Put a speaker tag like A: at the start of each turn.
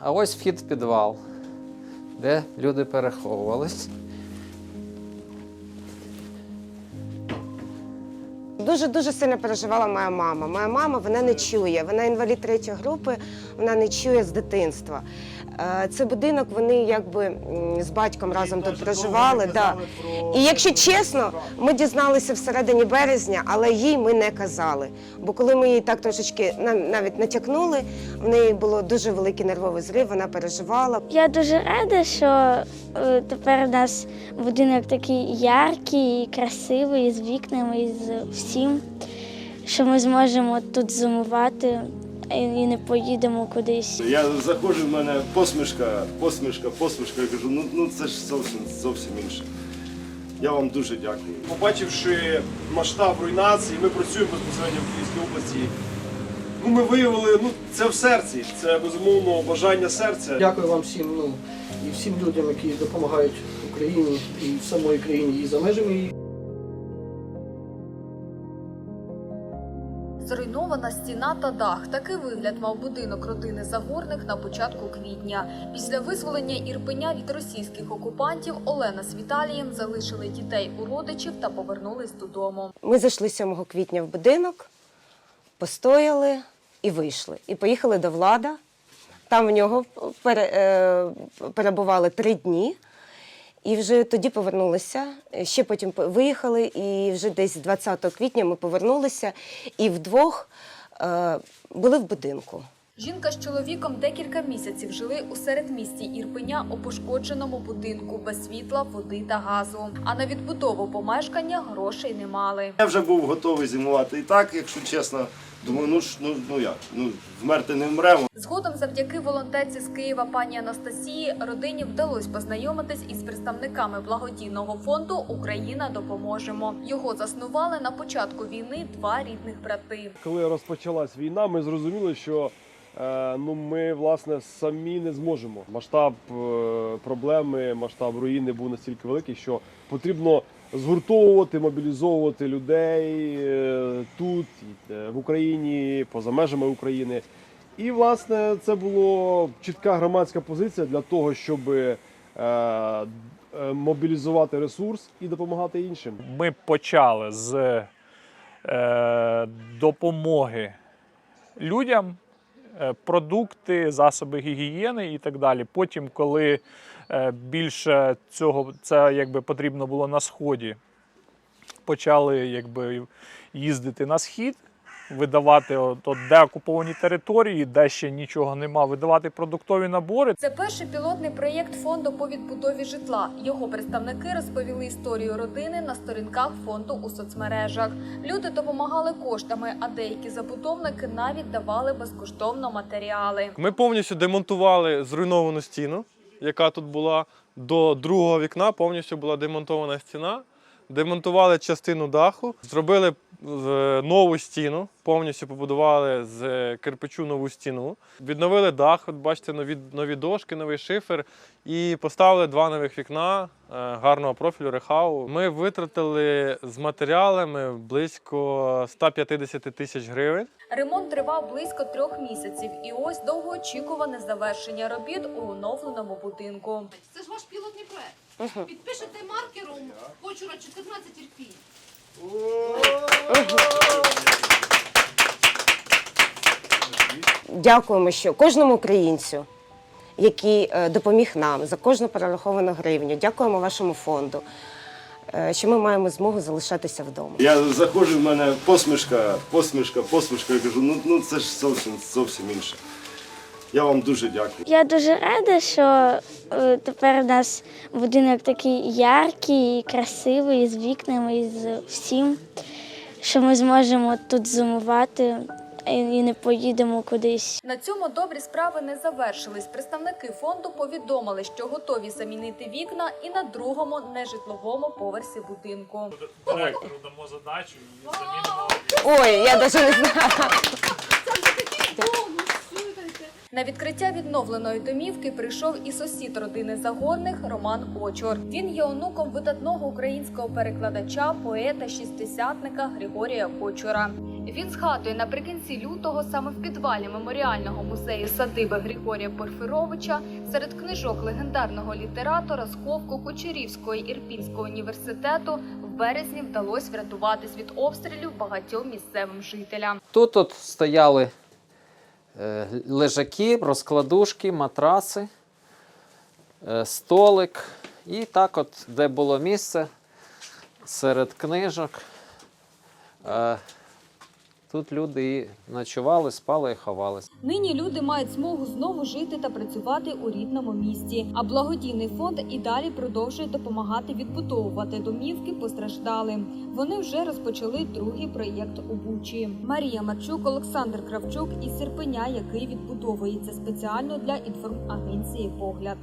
A: А ось вхід в підвал, де люди переховувались.
B: Дуже дуже сильно переживала моя мама. Моя мама вона не чує. Вона інвалід третьої групи, вона не чує з дитинства. Е, Це будинок, вони якби з батьком разом тут проживали. Да. І якщо чесно, ми дізналися всередині березня, але їй ми не казали. Бо коли ми їй так трошечки навіть натякнули, в неї було дуже великий нервовий зрив, вона переживала.
C: Я дуже рада, що е, тепер у нас будинок такий яркий, і красивий, з вікнами, і з всім, що ми зможемо тут зимувати і і не поїдемо кудись.
D: Я заходжу, в мене посмішка, посмішка, посмішка. Я кажу, ну, ну це ж зовсім зовсім інше. Я вам дуже дякую.
E: Побачивши масштаб руйнації, ми працюємо безпосередньо в Київській області. Ну, ми виявили, ну це в серці, це безумовно бажання серця.
F: Дякую вам всім, ну і всім людям, які допомагають Україні і в самої країні, і за межами її.
G: Зруйнована стіна та дах. Такий вигляд мав будинок родини Загорних на початку квітня. Після визволення Ірпеня від російських окупантів Олена з Віталієм залишили дітей у родичів та повернулись додому.
B: Ми зайшли 7 квітня в будинок, постояли і вийшли. І поїхали до влада. Там в нього е, перебували три дні. І вже тоді повернулися. Ще потім виїхали, і вже десь 20 квітня ми повернулися і вдвох е, були в будинку.
G: Жінка з чоловіком декілька місяців жили у середмісті Ірпеня у пошкодженому будинку без світла, води та газу. А на відбудову помешкання грошей не мали.
D: Я вже був готовий зимувати і так, якщо чесно. Думаю, ну ж ну, ну як, ну вмерти не вмремо.
G: Згодом, завдяки волонтерці з Києва пані Анастасії, родині вдалося познайомитись із представниками благодійного фонду Україна допоможемо. Його заснували на початку війни два рідних брати.
E: Коли розпочалась війна, ми зрозуміли, що ну, ми власне самі не зможемо. Масштаб е, проблеми, масштаб руїни був настільки великий, що потрібно згуртовувати, мобілізовувати людей е, тут, е, в Україні, поза межами України. І, власне, це була чітка громадська позиція для того, щоб е, е, мобілізувати ресурс і допомагати іншим.
H: ми почали з е, допомоги людям, е, продукти, засоби гігієни і так далі. Потім, коли е, більше цього це якби потрібно було на сході, почали якби їздити на схід. Видавати от, от деокуповані території, де ще нічого нема, видавати продуктові набори.
G: Це перший пілотний проєкт фонду по відбудові житла. Його представники розповіли історію родини на сторінках фонду у соцмережах. Люди допомагали коштами, а деякі забудовники навіть давали безкоштовно матеріали.
I: Ми повністю демонтували зруйновану стіну, яка тут була. До другого вікна повністю була демонтована стіна. Демонтували частину даху, зробили е, нову стіну, повністю побудували з кирпичу нову стіну. Відновили дах, от бачите, нові, нові дошки, новий шифер. І поставили два нових вікна е, гарного профілю рехау. Ми витратили з матеріалами близько 150 тисяч гривень.
G: Ремонт тривав близько трьох місяців, і ось довгоочікуване завершення робіт у оновленому будинку.
J: Це ж ваш пілотний проект. Підпишете маркером Кочура 14 Ірпінь.
B: Дякуємо, що кожному українцю, який е, допоміг нам за кожну перераховану гривню. Дякуємо вашому фонду, е, що ми маємо змогу залишатися вдома.
D: Я заходжу, в мене посмішка, посмішка, посмішка. Я кажу, ну, ну це ж зовсім зовсім інше. Я вам дуже дякую.
C: Я дуже рада, що е, тепер у нас будинок такий яркий, і красивий, з вікнами, і з всім, що ми зможемо тут зимувати і і не поїдемо кудись.
G: На цьому добрі справи не завершились. Представники фонду повідомили, що готові замінити вікна і на другому нежитловому поверсі будинку.
H: Директору дамо задачу і замінимо.
B: Ой, я навіть не знаю.
G: На відкриття відновленої домівки прийшов і сусід родини загонних Роман Кочур. Він є онуком видатного українського перекладача, поета, шістдесятника Григорія Кочура. Він згадує наприкінці лютого саме в підвалі меморіального музею садиби Григорія Порфировича серед книжок легендарного літератора Сковку Кочурівського Ірпінського університету в березні вдалося врятуватись від обстрілів багатьом місцевим жителям.
A: Тут от стояли лежаки, розкладушки, матраси, е, столик. І так, от, де було місце серед книжок. Тут люди і ночували, спали і ховались.
G: Нині люди мають змогу знову жити та працювати у рідному місті. А благодійний фонд і далі продовжує допомагати відбудовувати домівки постраждалим. Вони вже розпочали другий проєкт у Бучі. Марія Марчук, Олександр Кравчук із Сірпеня, який відбудовується спеціально для інформагенції Погляд.